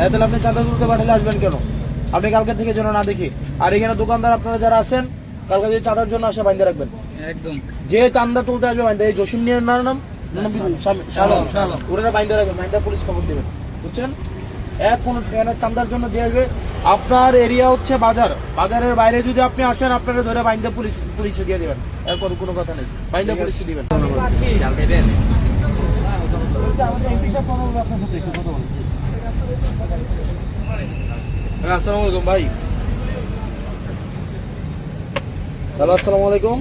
হ্যাঁ তাহলে আপনি চাঁদা তুলতে পাঠালে আসবেন কেন? আপনি কালকে থেকে যেন না দেখি। আর এখানে দোকানদার আপনারা যারা আছেন কালকে যদি চাঁদার জন্য আসে বাইন্দে রাখবেন। একদম। যে চান্দা তুলতে আসবে বাইন্দা এই জসিম নিয়ে নাম? নাম। ওরা বাইন্দে রাখবেন বাইন্দা পুলিশ খবর দেবেন। বুঝছেন? এক কোন এখানে চান্দার জন্য যে আসবে আপনার এরিয়া হচ্ছে বাজার। বাজারের বাইরে যদি আপনি আসেন আপনারা ধরে বাইন্দা পুলিশ পুলিশে দিয়ে দেবেন। এর কোনো কোনো কথা নেই। বাইন্দা পুলিশে দিবেন। আসসালামু আলাইকুম, ভাই। হ্যালো, আসসালামু আলাইকুম।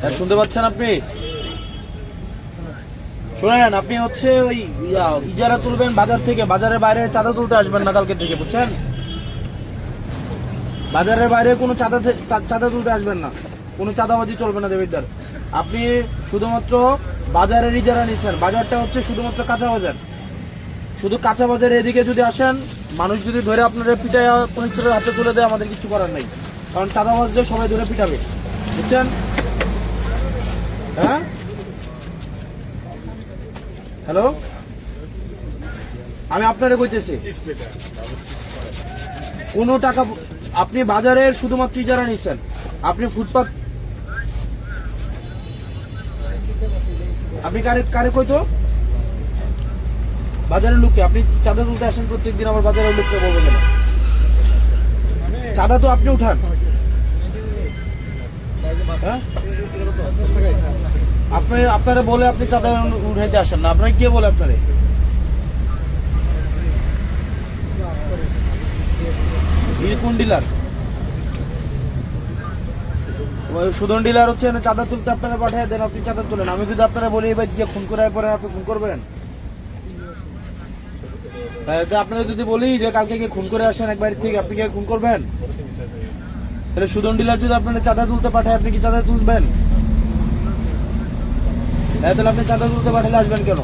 হ্যাঁ শুনতে পাচ্ছেন আপনি? শুনেন, আপনি হচ্ছে ওই ইজারা তুলবেন বাজার থেকে, বাজারের বাইরে চাঁদা তুলতে আসবেন না কালকে থেকে, বুঝছেন? বাজারের বাইরে কোনো চাঁদা চাঁদা তুলতে আসবেন না। কোনো চাঁদাবাজি চলবে না দেবিদ্দার আপনি শুধুমাত্র বাজারের ইজারা নিচ্ছেন বাজারটা হচ্ছে শুধুমাত্র কাঁচা বাজার। শুধু কাঁচা বাজারে এদিকে যদি আসেন, মানুষ যদি ধরে আপনাদের পিটায় পুলিশের হাতে তুলে দেয়, আমাদের কিছু করার নাই। কারণ চাঁদাবাজদের সবাই ধরে পিটাবে। বুঝছেন? হ্যাঁ? হ্যালো? আমি আপনারে কইতেছি। কোনো টাকা আপনি বাজারের শুধুমাত্র ইজারা নিচ্ছেন আপনি ফুটপাত আপনি কারে কারে কইতো? বাজারের লোককে, আপনি চাঁদা তুলতে আসেন প্রত্যেকদিন, আমার বাজারের লোককে বলবেন কেন? চাঁদা তো আপনি উঠান। হ্যাঁ? আপনি, আপনারা বলে আপনি চাঁদা উঠাইতে আসেন না। আপনারা কে বলে আপনারে? কোন ডিলার? সুদন ডিলার হচ্ছে না চাঁদা তুলতে আপনারা পাঠিয়ে দেন, আপনি চাঁদা তুলেন। আমি যদি আপনারা বলি এবার গিয়ে খুন করে পরে আপনি খুন করবেন? তো আপনারা যদি বলি যে কালকে গিয়ে খুন করে আসেন এক বাড়ি থেকে আপনি গিয়ে খুন করবেন? তাহলে সুদন ডিলার যদি আপনারা চাঁদা তুলতে পাঠায় আপনি কি চাঁদা তুলবেন? হ্যাঁ তাহলে আপনি চাঁদা তুলতে পাঠালে আসবেন কেন?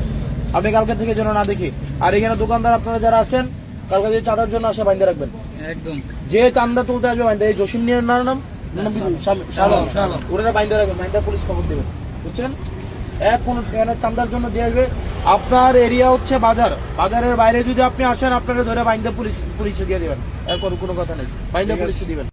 আপনি কালকে থেকে যেন না দেখি। আর এখানে দোকানদার আপনারা যারা আছেন কালকে যদি চাঁদার জন্য আসে বাইন্দে রাখবেন। একদম। যে চান্দা তুলতে আসবে বাইন্দা। এই জসিম নিয়ে নাম নাম? কি? ওরা বাইন্দে রাখবেন বাইন্দা পুলিশ খবর দেবেন। বুঝছেন? এক কোন চান্দার জন্য যে আসবে আপনার এরিয়া হচ্ছে বাজার। বাজারের বাইরে যদি আপনি আসেন আপনারা ধরে বাইন্দা পুলিশ পুলিশে দিয়ে দেবেন। এরপর কোনো কোনো কথা নেই। বাইন্দা পুলিশে দিবেন।